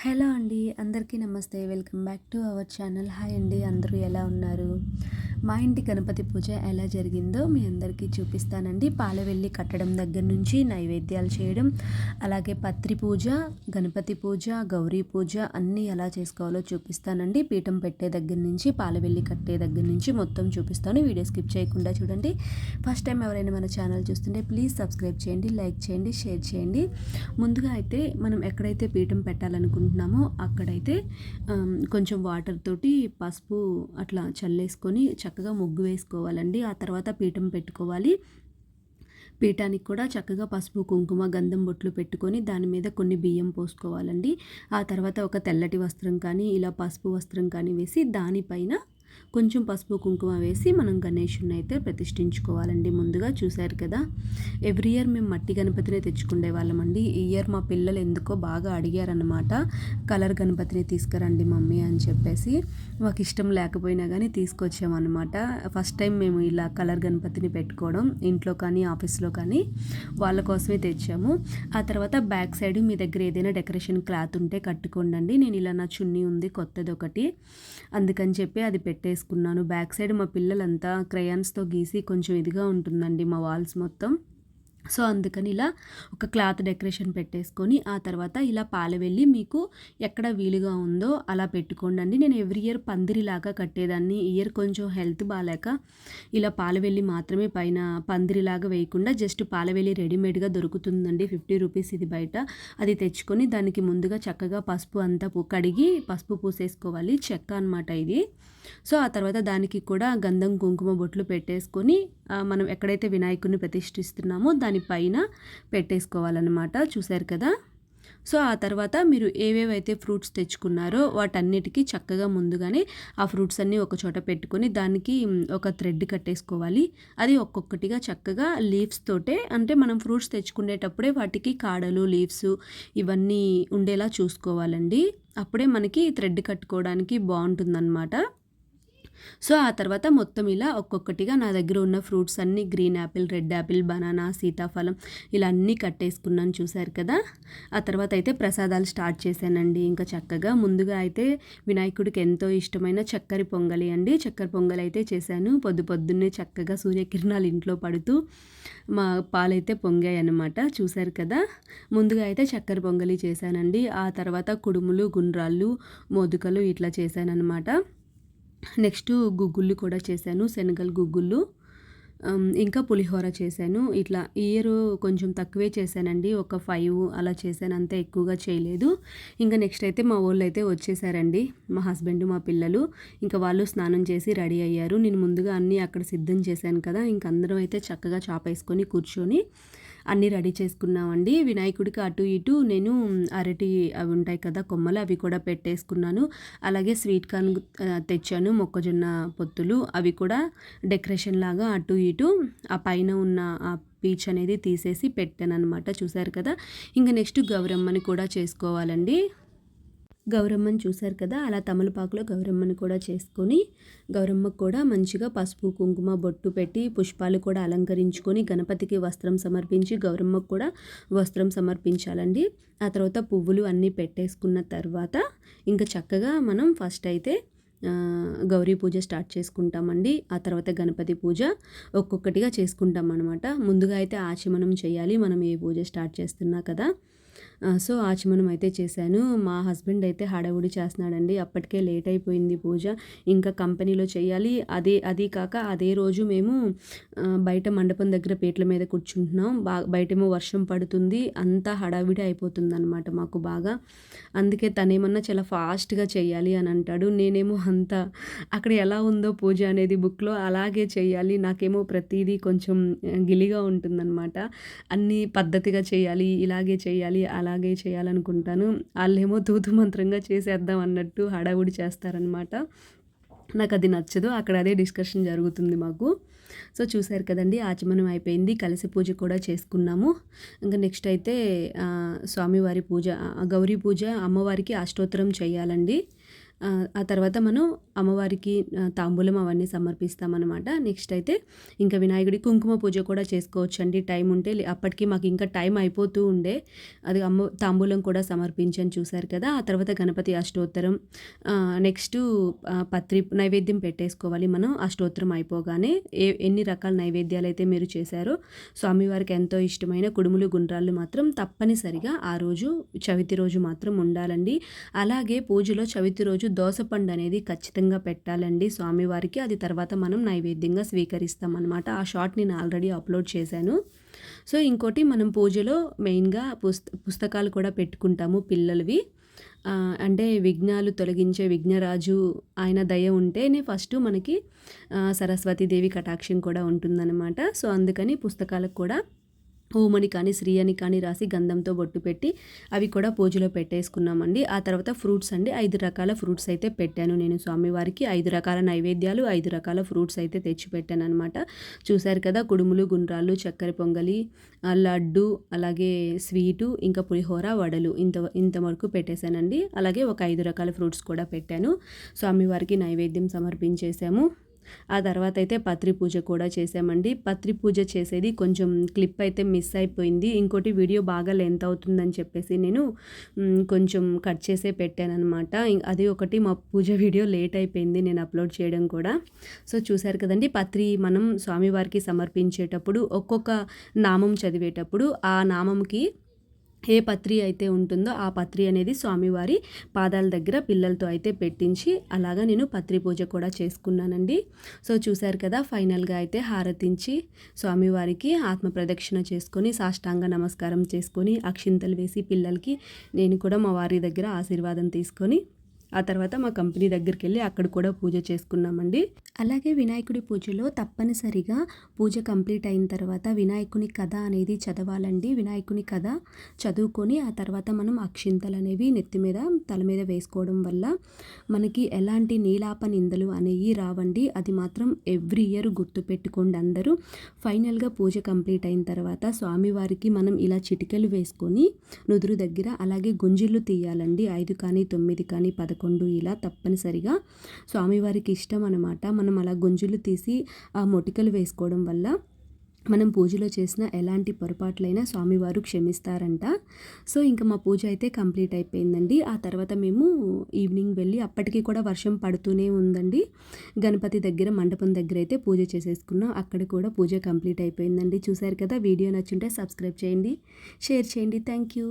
Hello అండి అందరికీ నమస్తే. Welcome back to our channel. Hi అండి అందరూ ఎలా ఉన్నారు? మా ఇంటి గణపతి పూజ ఎలా జరిగిందో మీ అందరికీ చూపిస్తానండి. పాలవెల్లి కట్టడం దగ్గర నుంచి నైవేద్యాలు చేయడం అలాగే పత్రి పూజ గణపతి పూజ గౌరీ పూజ అన్నీ ఎలా చేసుకోవాలో చూపిస్తానండి. పీఠం పెట్టే దగ్గర నుంచి పాలవెల్లి కట్టే దగ్గర నుంచి మొత్తం చూపిస్తాను. వీడియో స్కిప్ చేయకుండా చూడండి. ఫస్ట్ టైం ఎవరైనా మన ఛానల్ చూస్తుంటే ప్లీజ్ సబ్స్క్రైబ్ చేయండి లైక్ చేయండి షేర్ చేయండి. ముందుగా అయితే మనం ఎక్కడైతే పీఠం పెట్టాలనుకుంటున్నామో అక్కడైతే కొంచెం వాటర్ తోటి పసుపు అట్లా చల్లేసుకొని చ చక్కగా ముగ్గు వేసుకోవాలండి. ఆ తర్వాత పీఠం పెట్టుకోవాలి. పీఠానికి కూడా చక్కగా పసుపు కుంకుమ గంధం బొట్లు పెట్టుకొని దాని మీద కొన్ని బియ్యం పోసుకోవాలండి. ఆ తర్వాత ఒక తెల్లటి వస్త్రం కానీ ఇలా పసుపు వస్త్రం కానీ వేసి దానిపైన కొంచెం పసుపు కుంకుమ వేసి మనం గణేషుని అయితే ప్రతిష్ఠించుకోవాలండి. ముందుగా చూశారు కదా ఎవ్రీ ఇయర్ మేము మట్టి గణపతిని తెచ్చుకునే వాళ్ళమండి ఈ ఇయర్ మా పిల్లలు ఎందుకో బాగా అడిగారనమాట కలర్ గణపతిని తీసుకురండి మమ్మీ అని చెప్పేసి. మాకు ఇష్టం లేకపోయినా కానీ తీసుకొచ్చామన్నమాట. ఫస్ట్ టైం మేము ఇలా కలర్ గణపతిని పెట్టుకోవడం ఇంట్లో కానీ ఆఫీస్లో కానీ వాళ్ళ కోసమే తెచ్చాము. ఆ తర్వాత బ్యాక్ సైడ్ మీ దగ్గర ఏదైనా డెకరేషన్ క్లాత్ ఉంటే కట్టుకోండి నేను ఇలా నా చున్నీ ఉంది కొత్తది ఒకటి. అందుకని చెప్పి అది పెట్టే వేసుకున్నాను బ్యాక్ సైడ్ మా పిల్లలంతా క్రయాన్స్తో గీసి కొంచెం ఇదిగా ఉంటుందండి మా వాల్స్ మొత్తం. సో అందుకని ఇలా ఒక క్లాత్ డెకరేషన్ పెట్టేసుకొని ఆ తర్వాత ఇలా పాలవెల్లి మీకు ఎక్కడ వీలుగా ఉందో అలా పెట్టుకోండి అండి. నేను ఎవ్రీ ఇయర్ పందిరిలాగా కట్టేదాన్ని. ఇయర్ కొంచెం హెల్త్ బాగాలేక ఇలా పాలవెల్లి మాత్రమే పైన పందిరిలాగా వేయకుండా జస్ట్ పాలవెల్లి రెడీమేడ్గా దొరుకుతుందండి. ఫిఫ్టీ రూపీస్ ఇది బయట. అది తెచ్చుకొని దానికి ముందుగా చక్కగా పసుపు అంతా కడిగి పసుపు పూసేసుకోవాలి. చెక్క అనమాట ఇది. సో ఆ తర్వాత దానికి కూడా గంధం కుంకుమ బొట్లు పెట్టేసుకొని మనం ఎక్కడైతే వినాయకుడిని ప్రతిష్ఠిస్తున్నామో దానిపైన పెట్టేసుకోవాలన్నమాట. చూశారు కదా? సో ఆ తర్వాత మీరు ఏవేవైతే ఫ్రూట్స్ తెచ్చుకున్నారో వాటన్నిటికీ చక్కగా ముందుగానే ఆ ఫ్రూట్స్ అన్నీ ఒక చోట పెట్టుకొని దానికి ఒక థ్రెడ్ కట్టేసుకోవాలి. అది ఒక్కొక్కటిగా చక్కగా లీవ్స్ తోటే అంటే మనం ఫ్రూట్స్ తెచ్చుకునేటప్పుడే వాటికి కాడలు లీవ్స్ ఇవన్నీ ఉండేలా చూసుకోవాలండి. అప్పుడే మనకి థ్రెడ్ కట్టుకోవడానికి బాగుంటుందన్నమాట. సో ఆ తర్వాత మొత్తం ఇలా ఒక్కొక్కటిగా నా దగ్గర ఉన్న ఫ్రూట్స్ అన్నీ green apple red apple banana సీతాఫలం ఇలా అన్నీ కట్టేసుకున్నాను చూశారు కదా. ఆ తర్వాత అయితే ప్రసాదాలు స్టార్ట్ చేశానండి. ఇంకా చక్కగా ముందుగా అయితే వినాయకుడికి ఎంతో ఇష్టమైన చక్కెర పొంగలి అండి. చక్కెర పొంగలి అయితే చేశాను. పొద్దు పొద్దున్నే చక్కగా సూర్యకిరణాలు ఇంట్లో పడుతూ మా పాలైతే పొంగాయి అనమాట చూశారు కదా? ముందుగా అయితే చక్కెర పొంగలి చేశానండి. ఆ తర్వాత కుడుములు గుండ్రాళ్ళు మోదుకలు ఇట్లా చేశానన్నమాట. నెక్స్ట్ గుగ్గుళ్ళు కూడా చేశాను శనగలు గుగ్గుళ్ళు. ఇంకా పులిహోర చేశాను. ఇట్లా ఇయర్ కొంచెం తక్కువే చేశానండి. ఒక ఫైవ్ అలా చేశాను అంత ఎక్కువగా చేయలేదు. ఇంకా నెక్స్ట్ అయితే మా వాళ్ళు అయితే వచ్చేసారండి మా హస్బెండ్ మా పిల్లలు. ఇంకా వాళ్ళు స్నానం చేసి రెడీ అయ్యారు. నేను ముందుగా అన్నీ అక్కడ సిద్ధం చేశాను కదా ఇంక అందరం అయితే చక్కగా చాపేసుకొని కూర్చొని అన్నీ రెడీ చేసుకున్నామండి. వినాయకుడికి అటు ఇటు నేను అరటి అవి ఉంటాయి కదా కొమ్మలు అవి కూడా పెట్టేసుకున్నాను. అలాగే స్వీట్ కార్న్ తెచ్చాను మొక్కజొన్న పొత్తులు అవి కూడా డెకరేషన్ లాగా అటు ఇటు ఆ పైన ఉన్న ఆ పీచ్ అనేది తీసేసి పెట్టాను అనమాట చూసారు కదా. ఇంకా నెక్స్ట్ గౌరమ్మని కూడా చేసుకోవాలండి. గౌరమ్మని చూశారు కదా అలా తమలపాకులో గౌరమ్మని కూడా చేసుకొని గౌరమ్మకు కూడా మంచిగా పసుపు కుంకుమ బొట్టు పెట్టి పుష్పాలు కూడా అలంకరించుకొని గణపతికి వస్త్రం సమర్పించి గౌరమ్మకు కూడా వస్త్రం సమర్పించాలండి. ఆ తర్వాత పువ్వులు అన్నీ పెట్టేసుకున్న తర్వాత ఇంకా చక్కగా మనం ఫస్ట్ అయితే గౌరీ పూజ స్టార్ట్ చేసుకుంటామండి. ఆ తర్వాత గణపతి పూజ ఒక్కొక్కటిగా చేసుకుంటాం అనమాట ముందుగా అయితే ఆచమనం చేయాలి మనం ఏ పూజ స్టార్ట్ చేస్తున్నా కదా. సో ఆచమనం అయితే చేశాను. మా హస్బెండ్ అయితే హడావుడి చేస్తున్నాడండి. అప్పటికే లేట్ అయిపోయింది పూజ. ఇంకా కంపెనీలో చేయాలి. అదే అది కాక అదే రోజు మేము బయట మండపం దగ్గర పీటల మీద కూర్చుంటున్నాం. బాగా బయటేమో వర్షం పడుతుంది. అంతా హడావిడి అయిపోతుంది అనమాట మాకు బాగా. అందుకే తనేమన్నా చాలా ఫాస్ట్గా చేయాలి అని అంటాడు. నేనేమో అంత అక్కడ ఎలా ఉందో పూజ అనేది బుక్లో అలాగే చేయాలి. నాకేమో ప్రతిదీ కొంచెం గిలిగా ఉంటుందన్నమాట. అన్నీ పద్ధతిగా చేయాలి ఇలాగే చేయాలి అలా అలాగే చేయాలనుకుంటాను. వాళ్ళేమో తూతు మంత్రంగా చేసేద్దాం అన్నట్టు హడావుడి చేస్తారనమాట నాకు అది నచ్చదు. అక్కడ అదే డిస్కషన్ జరుగుతుంది మాకు. సో చూశారు కదండి ఆచమనం అయిపోయింది. కలిసి పూజ కూడా చేసుకున్నాము. ఇంకా నెక్స్ట్ అయితే స్వామివారి పూజ గౌరీ పూజ అమ్మవారికి అష్టోత్తరం చేయాలండి. ఆ, తర్వాత మనం అమ్మవారికి తాంబూలం అవన్నీ సమర్పిస్తామన్నమాట. నెక్స్ట్ అయితే ఇంకా వినాయకుడి కుంకుమ పూజ కూడా చేసుకోవచ్చు అండి టైం ఉంటే అప్పటికి మాకు ఇంకా టైం అయిపోతూ ఉండే. అది అమ్మ తాంబూలం కూడా సమర్పించని చూశారు కదా. ఆ తర్వాత గణపతి అష్టోత్తరం నెక్స్ట్ పత్రి నైవేద్యం పెట్టేసుకోవాలి మనం. అష్టోత్తరం అయిపోగానే ఏ ఎన్ని రకాల నైవేద్యాలు అయితే మీరు చేశారో స్వామివారికి ఎంతో ఇష్టమైన కుడుములు గుండ్రాళ్ళు మాత్రం తప్పనిసరిగా ఆ రోజు చవితి రోజు మాత్రం ఉండాలండి. అలాగే పూజలో చవితి రోజు దోసపండు అనేది ఖచ్చితంగా పెట్టాలండి. స్వామివారికి అది తర్వాత మనం నైవేద్యంగా స్వీకరిస్తాం అనమాట ఆ షార్ట్ నేను ఆల్రెడీ అప్లోడ్ చేశాను. సో ఇంకోటి మనం పూజలో మెయిన్గా పుస్త పుస్తకాలు కూడా పెట్టుకుంటాము పిల్లలవి. అంటే విఘ్నాలు తొలగించే విఘ్నరాజు ఆయన దయ ఉంటేనే ఫస్ట్ మనకి సరస్వతీదేవి కటాక్షం కూడా ఉంటుందన్నమాట. సో అందుకని పుస్తకాలకు కూడా ఓమని కానీ శ్రీ అని కానీ రాసి గంధంతో బొట్టు పెట్టి అవి కూడా పూజలో పెట్టేసుకున్నామండి. ఆ తర్వాత ఫ్రూట్స్ అండి. ఐదు రకాల ఫ్రూట్స్ అయితే పెట్టాను నేను స్వామివారికి. ఐదు రకాల నైవేద్యాలు ఐదు రకాల ఫ్రూట్స్ అయితే తెచ్చిపెట్టాను అనమాట చూశారు కదా కుడుములు గుండ్రాలు చక్కెర పొంగలి లడ్డు అలాగే స్వీటు ఇంకా పులిహోర వడలు ఇంత ఇంతవరకు పెట్టేశానండి. అలాగే ఒక ఐదు రకాల ఫ్రూట్స్ కూడా పెట్టాను. స్వామివారికి నైవేద్యం సమర్పించేశాము. ఆ తర్వాత అయితే పత్రి పూజ కూడా చేసామండి పత్రి పూజ చేసేది కొంచెం క్లిప్ అయితే మిస్ అయిపోయింది. ఇంకోటి వీడియో బాగా లెంత్ అవుతుందని చెప్పేసి నేను కొంచెం కట్ చేసే పెట్టానమాట అది ఒకటి మా పూజ వీడియో లేట్ అయిపోయింది నేను అప్లోడ్ చేయడం కూడా. సో చూశారు కదండి పత్రి మనం స్వామివారికి సమర్పించేటప్పుడు ఒక్కొక్క నామం చదివేటప్పుడు ఆ నామంకి ఏ పత్రి అయితే ఉంటుందో ఆ పత్రి అనేది స్వామివారి పాదాల దగ్గర పిల్లలతో అయితే పెట్టించి అలాగా నేను పత్రి పూజ కూడా చేసుకున్నానండి. సో చూశారు కదా ఫైనల్గా అయితే హారతించి స్వామివారికి ఆత్మ ప్రదక్షిణ చేసుకొని సాష్టాంగ నమస్కారం చేసుకొని అక్షింతలు వేసి పిల్లలకి నేను కూడా మా వారి దగ్గర ఆశీర్వాదం తీసుకొని ఆ తర్వాత మా కంపెనీ దగ్గరికి వెళ్ళి అక్కడ కూడా పూజ చేసుకున్నామండి. అలాగే వినాయకుడి పూజలో తప్పనిసరిగా పూజ కంప్లీట్ అయిన తర్వాత వినాయకుని కథ అనేది చదవాలండి. వినాయకుని కథ చదువుకొని ఆ తర్వాత మనం అక్షింతలు అనేవి నెత్తి మీద తల మీద వేసుకోవడం వల్ల మనకి ఎలాంటి నీలాప నిందలు అనేవి రావండి. అది మాత్రం ఎవ్రీ ఇయర్ గుర్తుపెట్టుకోండి అందరూ. ఫైనల్గా పూజ కంప్లీట్ అయిన తర్వాత స్వామివారికి మనం ఇలా చిటికెలు వేసుకొని నుదురు దగ్గర అలాగే గుంజిళ్ళు తీయాలండి. ఐదు కానీ తొమ్మిది కానీ పదకొండు ఇలా తప్పనిసరిగా స్వామివారికి ఇష్టం అనమాట మనం అలా గుంజులు తీసి ఆ మొటికలు వేసుకోవడం వల్ల మనం పూజలో చేసిన ఎలాంటి పొరపాట్లైనా స్వామివారు క్షమిస్తారంట. సో ఇంకా మా పూజ అయితే కంప్లీట్ అయిపోయిందండి. ఆ తర్వాత మేము ఈవినింగ్ వెళ్ళి అప్పటికి కూడా వర్షం పడుతూనే ఉందండి. గణపతి దగ్గర మండపం దగ్గర అయితే పూజ చేసేసుకున్నాం. అక్కడ కూడా పూజ కంప్లీట్ అయిపోయిందండి. చూశారు కదా వీడియో నచ్చుంటే సబ్స్క్రైబ్ చేయండి. షేర్ చేయండి. Thank you.